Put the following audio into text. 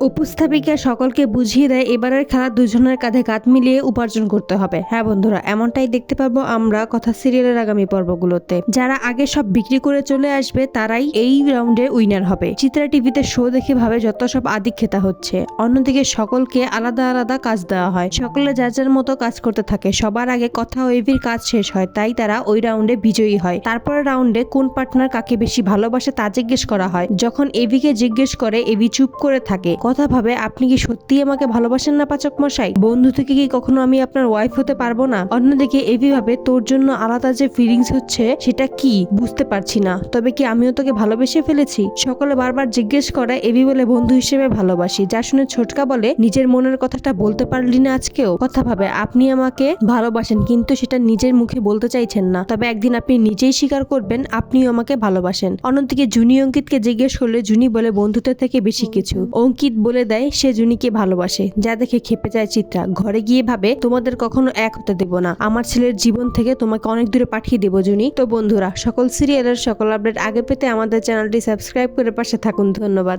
উপস্থাপিকা সকলকে বুঝিয়ে দেয়, এবারের খেলা দুজনের কাঁধে কাঁধ মিলিয়ে উপার্জন করতে হবে। হ্যাঁ বন্ধুরা, এমনটাই দেখতে পাবো আমরা কথা সিরিয়ালের আগামী পর্বগুলোতে। যারা আগে সব বিক্রি করে চলে আসবে, তারাই এই রাউন্ডে উইনার হবে। চিত্রা টিভিতে শো দেখে ভাবে যত সব আদিক্ষেতা হচ্ছে। অন্যদিকে সকলকে আলাদা আলাদা কাজ দেওয়া হয়। সকলে যার যার মতো কাজ করতে থাকে। সবার আগে কথা ওয়েভির কাজ শেষ হয়, তাই তারা ওই রাউন্ডে বিজয়ী হয়। তারপর রাউন্ডে কোন পার্টনার কাকে বেশি ভালোবাসে তা জিজ্ঞেস করা হয়। যখন এভিকে জিজ্ঞেস করে, এভি চুপ করে থাকে। কথা ভাবে, আপনি কি সত্যি আমাকে ভালোবাসেন না পাচক মশাই? বন্ধু থেকে কি কখনো আমি আপনার ওয়াইফ হতে পারব না? অন্যদিকে এভি ভাবে তোর জন্য আলাদা যে ফিলিংস হচ্ছে, সেটা কি? বুঝতে পারছি না। তবে কি আমিও তোকে ভালোবেসে ফেলেছি? সকলে বারবার জিজ্ঞেস করে, এভি বলে বন্ধু হিসেবে ভালোবাসি। যা শুনে ছোটকা বলে, নিজের মনের কথাটা বলতে পারলি না আজকেও? কথা ভাবে, আপনি আমাকে ভালোবাসেন, কিন্তু সেটা নিজের মুখে বলতে চাইছেন না। তবে একদিন আপনি নিজেই স্বীকার করবেন, আপনিও আমাকে ভালোবাসেন। অন্যদিকে জুনি অঙ্কিতকে জিজ্ঞেস করলে, জুনি বলে বন্ধুত্বের থেকে বেশি কিছু? অঙ্কিত বলে দেয় সে জুনিকে ভালোবাসে, যা দেখে খেপে যায় চিত্রা। ঘরে গিয়ে ভাবে, তোমাদের কখনো এক হতে দেব না। আমার ছেলের জীবন থেকে তোমাকে অনেক দূরে পাঠিয়ে দেবো, জুনি। তো বন্ধুরা, সকল সিরিয়ালের সকল আপডেট আগে পেতে আমাদের চ্যানেলটি সাবস্ক্রাইব করে পাশে থাকুন। ধন্যবাদ।